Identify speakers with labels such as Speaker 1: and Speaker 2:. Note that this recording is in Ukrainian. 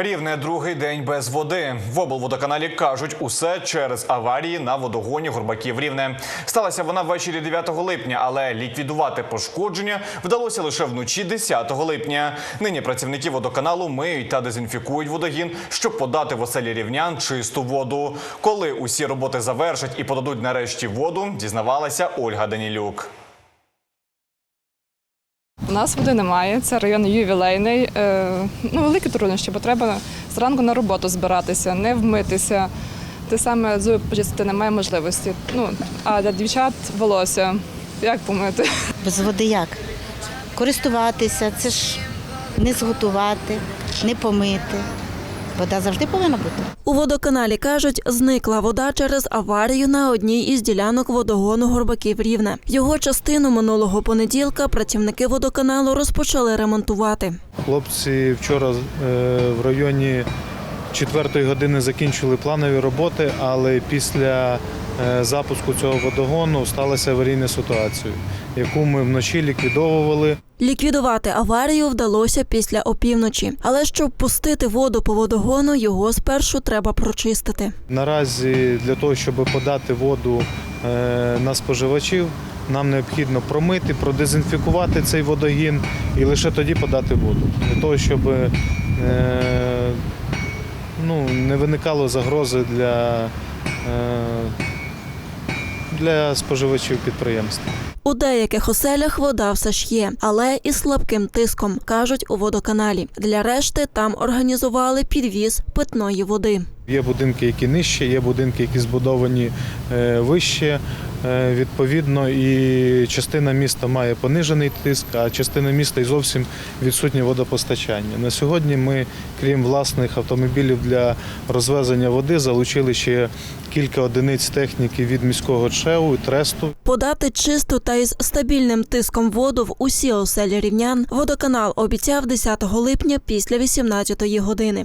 Speaker 1: Рівне другий день без води. В облводоканалі кажуть, усе через аварії на водогоні Горбаків Рівне. Сталася вона ввечері 9 липня, але ліквідувати пошкодження вдалося лише вночі 10 липня. Нині працівники водоканалу миють та дезінфікують водогін, щоб подати в оселі рівнян чисту воду. Коли усі роботи завершать і подадуть нарешті воду, дізнавалася Ольга Данілюк.
Speaker 2: Нас води немає, це район ювілейний. Е, ну, великі труднощі, бо треба зранку на роботу збиратися, не вмитися. Те саме зуби почистити немає можливості. Ну, а для дівчат волосся. Як помити?
Speaker 3: Без води як? Користуватися, це ж не зготувати, не помити. Вода завжди повинна бути.
Speaker 4: У водоканалі кажуть, зникла вода через аварію на одній із ділянок водогону Горбаків Рівне. Його частину минулого понеділка працівники водоканалу розпочали ремонтувати.
Speaker 5: Хлопці вчора е, в районі четвертої години закінчили планові роботи, але після запуску цього водогону сталася аварійна ситуація, яку ми вночі ліквідовували.
Speaker 4: Ліквідувати аварію вдалося після опівночі, але щоб пустити воду по водогону, його спершу треба прочистити.
Speaker 5: Наразі для того, щоб подати воду е, на споживачів, нам необхідно промити, продезінфікувати цей водогін і лише тоді подати воду. Для того, щоб е, ну, не виникало загрози для, е, для споживачів підприємства.
Speaker 4: У деяких оселях вода все ж є, але із слабким тиском, кажуть у водоканалі. Для решти там організували підвіз питної води.
Speaker 5: Є будинки, які нижче, є будинки, які збудовані е, вище. Е, Відповідно, і частина міста має понижений тиск, а частина міста і зовсім відсутнє водопостачання. На сьогодні ми, крім власних автомобілів для розвезення води, залучили ще кілька одиниць техніки від міського ЧЕУ і тресту.
Speaker 4: Подати чисту та із стабільним тиском воду в усі оселі рівнян водоканал обіцяв 10 липня після 18 години.